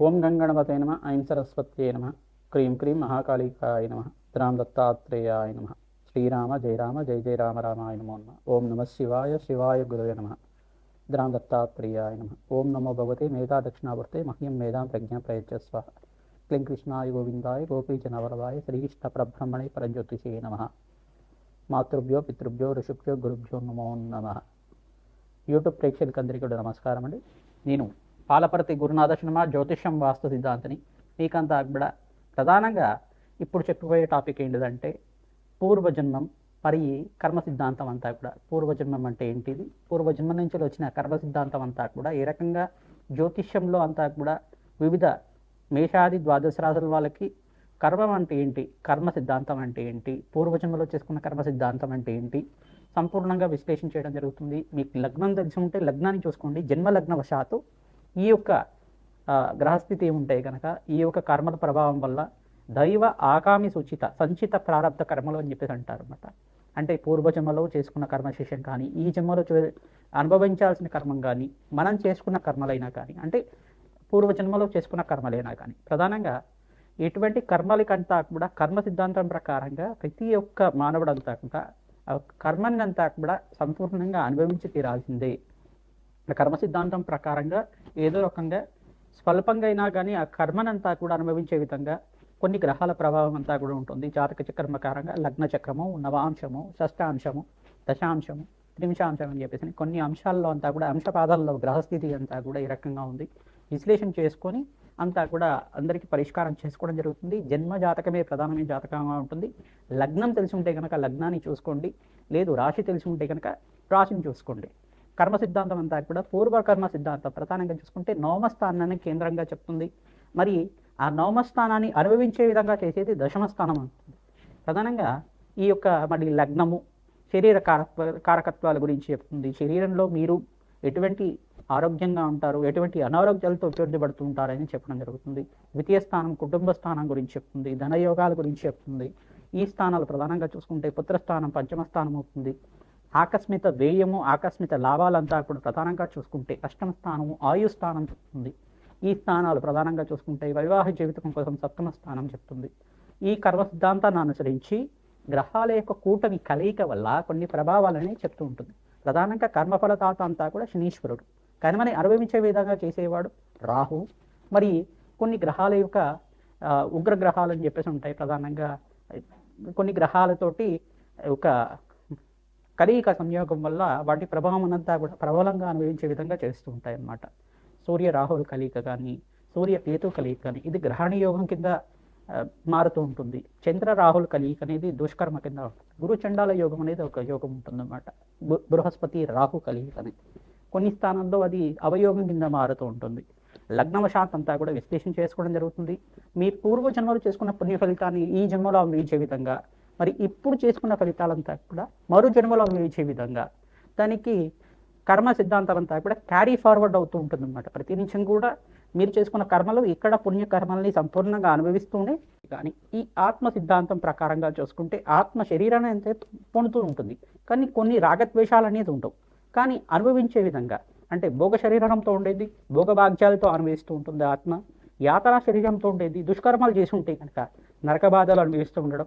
ఓం గంగణపతే నమ ఐం సరస్వత్యే నమ క్రీం క్రీం మహాకాళికాయ నమ రామ్ దత్తాత్రేయాయ నమ శ్రీరామ జయ రామ జయ జయ రామ రామాయ నమో నమ ఓం నమ శివాయ శివాయ గురవే నమ రామ్ దత్తాత్రేయాయ నమ ఓం నమో భగవతే మేధా దక్షిణావర్తే మహ్యం మేధాం ప్రజ్ఞా ప్రయత్స్వ క్లీం కృష్ణాయ గోవిందాయ గోపీజనవరదాయ శ్రీకృష్ణ ప్రబ్రహ్మణే పరంజ్యోతిషే నమ మాతృభ్యో పితృభ్యో ఋషుభ్యో గురుభ్యో నమో నమ. యూట్యూబ్ ప్రేక్షకులందరికీ కూడా నమస్కారం అండి నేను పాలపర్తి గురునాథ శర్మ జ్యోతిష్యం వాస్తు సిద్ధాంతిని. మీకంతా కూడా ప్రధానంగా ఇప్పుడు చెప్పబోయే టాపిక్ ఏంటిదంటే పూర్వజన్మం మరి కర్మ సిద్ధాంతం అంతా కూడా. పూర్వజన్మం అంటే ఏంటిది? పూర్వజన్మ నుంచి వచ్చిన కర్మ సిద్ధాంతం అంతా కూడా ఏ రకంగా జ్యోతిష్యంలో అంతా కూడా వివిధ మేషాది ద్వాదశ రాశుల వాళ్ళకి కర్మం అంటే ఏంటి? కర్మ సిద్ధాంతం అంటే ఏంటి? పూర్వజన్మలో చేసుకున్న కర్మ సిద్ధాంతం అంటే ఏంటి? సంపూర్ణంగా విశ్లేషణ చేయడం జరుగుతుంది. మీకు లగ్నం తెలిసి ఉంటే లగ్నాన్ని చూసుకోండి. జన్మ లగ్న వశాత్తు ఈ యొక్క గ్రహస్థితి ఉంటే కనుక ఈ యొక్క కర్మల ప్రభావం వల్ల దైవ ఆగామి సుచిత సంచిత ప్రారంభ కర్మలు అని చెప్పేసి అంటారు అనమాట అంటే పూర్వజన్మలో చేసుకున్న కర్మశేషం కానీ ఈ జన్మలో చూ అనుభవించాల్సిన కర్మం కానీ మనం చేసుకున్న కర్మలైనా కానీ అంటే పూర్వజన్మలో చేసుకున్న కర్మలైనా కానీ ప్రధానంగా ఎటువంటి కర్మలకంతా కూడా కర్మ సిద్ధాంతం ప్రకారంగా ప్రతి ఒక్క మానవుడంతా కూడా ఆ కూడా సంపూర్ణంగా అనుభవించి తీరాల్సిందే. కర్మ సిద్ధాంతం ప్రకారంగా ఏదో రకంగా స్వల్పంగా అయినా కానీ ఆ కర్మనంతా కూడా అనుభవించే విధంగా కొన్ని గ్రహాల ప్రభావం అంతా కూడా ఉంటుంది. జాతక చక్రం కారంగా లగ్న చక్రము నవాంశము షష్టాంశము దశాంశము త్రింశాంశం అని చెప్పేసి కొన్ని అంశాల్లో అంతా కూడా అంశపాదాల్లో గ్రహస్థితి అంతా కూడా ఈ రకంగా ఉంది. విశ్లేషణ చేసుకొని అంతా కూడా అందరికీ పరిష్కారం చేసుకోవడం జరుగుతుంది. జన్మ జాతకమే ప్రధానమైన జాతకంగా ఉంటుంది. లగ్నం తెలిసి ఉంటే కనుక లగ్నాన్ని చూసుకోండి. లేదు రాశి తెలిసి ఉంటే కనుక రాశిని చూసుకోండి. కర్మ సిద్ధాంతం అంతా కూడా పూర్వ కర్మ సిద్ధాంతం. ప్రధానంగా చూసుకుంటే నవమస్థానాన్ని కేంద్రంగా చెప్తుంది. మరి ఆ నవమస్థానాన్ని అనుభవించే విధంగా చేసేది దశమ స్థానం అవుతుంది ప్రధానంగా ఈ యొక్క మరి లగ్నము శరీర కారక కారకత్వాల గురించి చెప్తుంది. శరీరంలో మీరు ఎటువంటి ఆరోగ్యంగా ఉంటారు ఎటువంటి అనారోగ్యాలతో ఉపయోగపడుతూ ఉంటారని చెప్పడం జరుగుతుంది. ద్వితీయ స్థానం కుటుంబ స్థానం గురించి చెప్తుంది. ధనయోగాల గురించి చెప్తుంది. ఈ స్థానాలు ప్రధానంగా చూసుకుంటే పుత్రస్థానం పంచమ స్థానం అవుతుంది. ఆకస్మిక వ్యయము ఆకస్మిక లాభాలంతా కూడా ప్రధానంగా చూసుకుంటే అష్టమ స్థానము ఆయు స్థానం చెప్తుంది. ఈ స్థానాలు ప్రధానంగా చూసుకుంటే వైవాహిక జీవితం కోసం సప్తమ స్థానం చెప్తుంది. ఈ కర్మ సిద్ధాంతాన్ని అనుసరించి గ్రహాల యొక్క కూటమి కలయిక వల్ల కొన్ని ప్రభావాలని చెప్తూ ఉంటుంది. ప్రధానంగా కర్మఫలతాత అంతా కూడా శనీశ్వరుడు. కర్మని అనుభవించే విధంగా చేసేవాడు రాహు. మరి కొన్ని గ్రహాల యొక్క ఉగ్ర గ్రహాలు అని చెప్పేసి ఉంటాయి ప్రధానంగా. కొన్ని గ్రహాలతోటి ఒక కలయిక సంయోగం వల్ల వాటి ప్రభావం అంతా కూడా ప్రబలంగా అనుభవించే విధంగా చేస్తూ ఉంటాయి అన్నమాట సూర్య రాహుల కలీక కానీ సూర్య కేతు కలయిక కానీ ఇది గ్రహణ యోగం కింద మారుతూ ఉంటుంది. చంద్ర రాహుల్ కలయిక అనేది దుష్కర్మ కింద ఉంటుంది. గురు చండాల యోగం అనేది ఒక యోగం ఉంటుందన్నమాట. బృహస్పతి రాహు కలయిక అనేది. కొన్ని స్థానంలో అది అవయోగం కింద మారుతూ ఉంటుంది. లగ్నవశాత్ అంతా కూడా విశ్లేషణ చేసుకోవడం జరుగుతుంది. మీ పూర్వ జన్మలో చేసుకున్న పుణ్య ఫలితాన్ని ఈ జన్మలో అనుభవించే విధంగా మరి ఇప్పుడు చేసుకున్న ఫలితాలంతా కూడా మరో జన్మలో అనుభవించే విధంగా. దానికి కర్మ సిద్ధాంతం అంతా కూడా క్యారీ ఫార్వర్డ్ అవుతూ ఉంటుంది అనమాట ప్రతి నిమిషం కూడా మీరు చేసుకున్న కర్మలు ఇక్కడ పుణ్యకర్మల్ని సంపూర్ణంగా అనుభవిస్తూనే కానీ ఈ ఆత్మ సిద్ధాంతం ప్రకారంగా చూసుకుంటే ఆత్మ శరీరాన్ని అంతే పొందుతూ ఉంటుంది. కానీ కొన్ని రాగద్వేషాలు అనేది ఉండవు. కానీ అనుభవించే విధంగా అంటే భోగ శరీరంతో ఉండేది భోగభాగ్యాలతో అనుభవిస్తూ ఉంటుంది ఆత్మ యాతనా శరీరంతో ఉండేది దుష్కర్మాలు చేసి ఉంటే కనుక నరక బాధలు అనుభవిస్తూ ఉండడం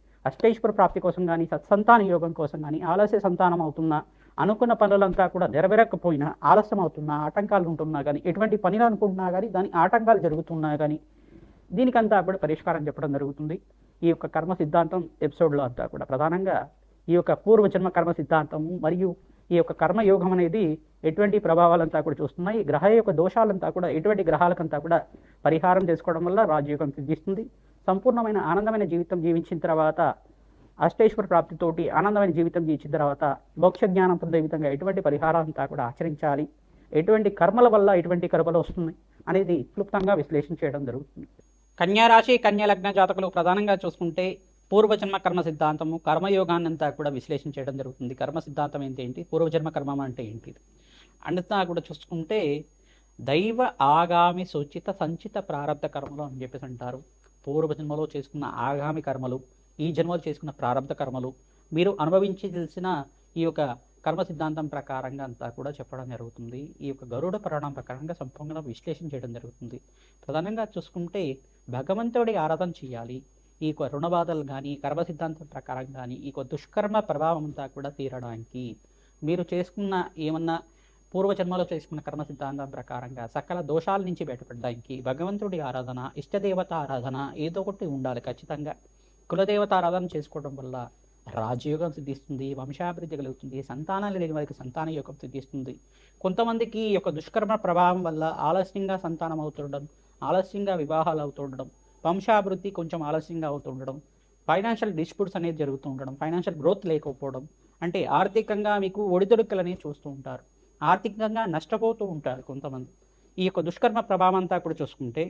అష్టైశ్వర ప్రాప్తి కోసం కానీ సత్సంతాన యోగం కోసం కానీ ఆలస్య సంతానం అవుతున్నా అనుకున్న పనులంతా కూడా నెరవేరకపోయినా ఆలస్యం అవుతున్నా ఆటంకాలు ఉంటున్నా కానీ ఎటువంటి పనిని అనుకుంటున్నా కానీ దాని ఆటంకాలు జరుగుతున్నా కానీ దీనికంతా కూడా పరిష్కారం చెప్పడం జరుగుతుంది. ఈ యొక్క కర్మ సిద్ధాంతం ఎపిసోడ్లో అంతా కూడా ప్రధానంగా ఈ యొక్క పూర్వజన్మ కర్మ సిద్ధాంతము మరియు ఈ యొక్క కర్మయోగం అనేది ఎటువంటి ప్రభావాలంతా కూడా చూస్తున్నాయి. గ్రహ యొక్క దోషాలంతా కూడా ఎటువంటి గ్రహాలకంతా కూడా పరిహారం చేసుకోవడం వల్ల రాజయోగం సిద్ధిస్తుంది. సంపూర్ణమైన ఆనందమైన జీవితం జీవించిన తర్వాత అష్టేశ్వర ప్రాప్తితోటి ఆనందమైన జీవితం జీవించిన తర్వాత మోక్ష జ్ఞానం పొందే విధంగా ఎటువంటి పరిహారాలంతా కూడా ఆచరించాలి. ఎటువంటి కర్మల వల్ల ఎటువంటి కర్మలు వస్తున్నాయి అనేది క్లుప్తంగా విశ్లేషణ చేయడం జరుగుతుంది. కన్యారాశి కన్యాలగ్న లగ్న జాతకులు ప్రధానంగా చూసుకుంటే పూర్వజన్మ కర్మ సిద్ధాంతము కర్మయోగాన్ని అంతా కూడా విశ్లేషణ చేయడం జరుగుతుంది. కర్మ సిద్ధాంతం ఏంటి ఏంటి? పూర్వజన్మ కర్మం అంటే ఏంటి అంతా కూడా చూసుకుంటే దైవ ఆగామి సూచిత సంచిత ప్రారంభ కర్మలు అని చెప్పేసి అంటారు. పూర్వజన్మలో చేసుకున్న ఆగామి కర్మలు ఈ జన్మలో చేసుకున్న ప్రారంభ కర్మలు మీరు అనుభవించి తెలిసిన ఈ యొక్క కర్మ సిద్ధాంతం ప్రకారంగా అంతా కూడా చెప్పడం జరుగుతుంది. ఈ యొక్క గరుడ పురాణం ప్రకారంగా సంపూర్ణంగా విశ్లేషణ చేయడం జరుగుతుంది. ప్రధానంగా చూసుకుంటే భగవంతుడి ఆరాధన చేయాలి. ఈ యొక్క రుణ బాధలు కానీ కర్మ సిద్ధాంతం ప్రకారం కానీ ఈ యొక్క దుష్కర్మ ప్రభావం అంతా కూడా తీరడానికి. మీరు చేసుకున్న ఏమన్నా పూర్వజన్మలో చేసుకున్న కర్మ సిద్ధాంతం ప్రకారంగా సకల దోషాల నుంచి బయటపడడానికి భగవంతుడి ఆరాధన ఇష్టదేవత ఆరాధన ఏదో ఒకటి ఉండాలి ఖచ్చితంగా. కులదేవత ఆరాధన చేసుకోవడం వల్ల రాజయోగం సిద్ధిస్తుంది వంశాభివృద్ధి కలుగుతుంది సంతానాలు లేని వారికి సంతాన యోగం సిద్ధిస్తుంది. కొంతమందికి ఈ యొక్క దుష్కర్మ ప్రభావం వల్ల ఆలస్యంగా సంతానం అవుతుండడం ఆలస్యంగా వివాహాలు అవుతుండడం వంశాభివృద్ధి కొంచెం ఆలస్యంగా అవుతుండడం ఫైనాన్షియల్ డిస్ప్యూట్స్ అనేది జరుగుతూ ఉండడం ఫైనాన్షియల్ గ్రోత్ లేకపోవడం అంటే ఆర్థికంగా మీకు ఒడిదుడుకులు అనేవి చూస్తూ ఉంటారు. ఆర్థికంగా నష్టపోతూ ఉంటారు కొంతమంది. ఈ యొక్క దుష్కర్మ ప్రభావం అంతా కూడా చూసుకుంటే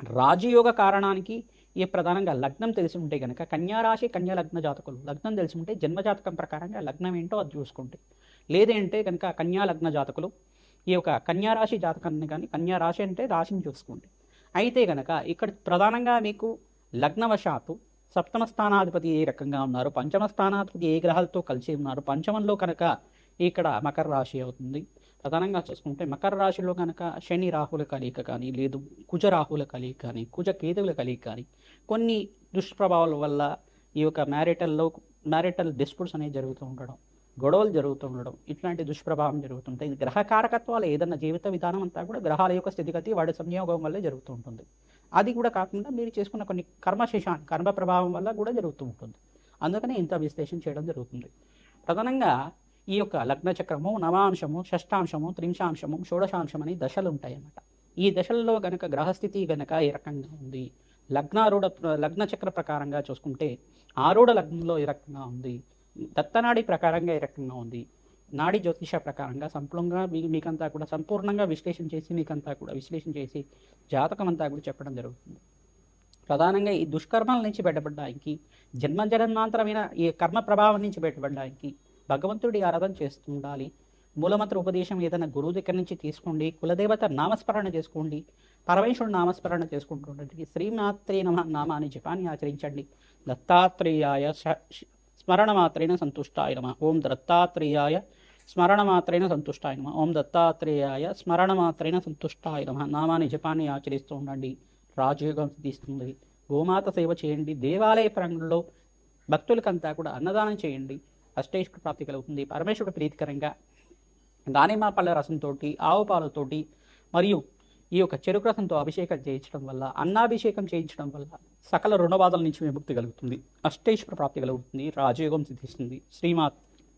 రాజయోగ కారణానికి ఈ ప్రధానంగా లగ్నం తెలిసి ఉంటే కనుక కన్యారాశి కన్యా లగ్న జాతకులు లగ్నం తెలిసి ఉంటే జన్మజాతకం ప్రకారంగా లగ్నం ఏంటో అది చూసుకుంటే లేదంటే కనుక కన్యా లగ్న జాతకులు ఈ యొక్క కన్యారాశి జాతకాన్ని కానీ కన్యారాశి అంటే రాశిని చూసుకోండి. అయితే కనుక ఇక్కడ ప్రధానంగా మీకు లగ్నవశాత్తు సప్తమ స్థానాధిపతి ఏ రకంగా ఉన్నారు పంచమ స్థానాధిపతి ఏ గ్రహాలతో కలిసి ఉన్నారు పంచమంలో కనుక ఇక్కడ మకర రాశి అవుతుంది. ప్రధానంగా చూసుకుంటే మకర రాశిలో కనుక శని రాహుల కలయిక కానీ లేదు కుజ రాహుల కలయిక కానీ కుజ కేతువుల కలయిక కానీ కొన్ని దుష్ప్రభావాల వల్ల ఈ యొక్క మ్యారిటల్లో మ్యారిటల్ డిస్ప్యూట్స్ అనేవి జరుగుతూ ఉండడం గొడవలు జరుగుతూ ఉండడం ఇట్లాంటి దుష్ప్రభావం జరుగుతుంటాయి. ఇది గ్రహ కారకత్వాలు ఏదన్నా జీవిత విధానం అంతా కూడా గ్రహాల యొక్క స్థితిగతి వాడి సంయోగం వల్లే జరుగుతూ ఉంటుంది. అది కూడా కాకుండా మీరు చేసుకున్న కొన్ని కర్మశేషాన్ని కర్మ ప్రభావం వల్ల కూడా జరుగుతూ ఉంటుంది. అందుకనే ఇంత విశ్లేషణ చేయడం జరుగుతుంది. ప్రధానంగా ఈ యొక్క లగ్న చక్రము నవాంశము షష్టాంశము త్రింశాంశము షోడశాంశం అని దశలు ఉంటాయి అన్నమాట ఈ దశల్లో గనక గ్రహస్థితి గనక ఈ రకంగా ఉంది? లగ్నారూఢ లగ్న చక్ర ప్రకారంగా చూసుకుంటే ఆరూఢ లగ్నంలో ఈ రకంగా ఉంది? దత్తనాడి ప్రకారంగా ఈ రకంగా ఉంది? నాడి జ్యోతిష ప్రకారంగా సంపూర్ణంగా మీ మీకంతా కూడా సంపూర్ణంగా విశ్లేషణ చేసి మీకంతా కూడా విశ్లేషణ చేసి జాతకం అంతా కూడా చెప్పడం జరుగుతుంది. ప్రధానంగా ఈ దుష్కర్మల నుంచి బయటపడడానికి జన్మ జన్మాంతరమైన ఈ కర్మ ప్రభావం నుంచి బయటపడడానికి భగవంతుడి ఆరాధన చేస్తూ ఉండాలి మూలమంత్ర ఉపదేశం ఏదైనా గురువు దగ్గర నుంచి తీసుకోండి. కులదేవత నామస్మరణ చేసుకోండి. పరమేశ్వరుడు నామస్మరణ చేసుకుంటుండీ శ్రీమాత్రే నమ నామాన్ని జపాన్ని ఆచరించండి. దత్తాత్రేయాయ శ- స్మరణ మాత్రేణ సంతుష్టాయ నమ. ఓం దత్తాత్రేయాయ స్మరణ మాత్రేణ సంతుష్టాయ నమ. ఓం దత్తాత్రేయాయ స్మరణ మాత్రేణ సంతుష్టాయ నమ. నామాన్ని జపాన్ని ఆచరిస్తూ ఉండండి. రాజయోగం సిద్ధిస్తుంది. గోమాత సేవ చేయండి. దేవాలయ ప్రాంగణంలో భక్తులకంతా కూడా అన్నదానం చేయండి. అష్టేశ్వర ప్రాప్తి కలుగుతుంది. పరమేశ్వరుడు ప్రీతికరంగా దానిమ పళ్ళ రసంతో ఆవు పాలతోటి మరియు ఈ యొక్క చెరుకు రసంతో అభిషేకం చేయించడం వల్ల అన్నాభిషేకం చేయించడం వల్ల సకల రుణబాధల నుంచి విముక్తి కలుగుతుంది. అష్టేశ్వర ప్రాప్తి కలుగుతుంది. రాజయోగం సిద్ధిస్తుంది. శ్రీమాత్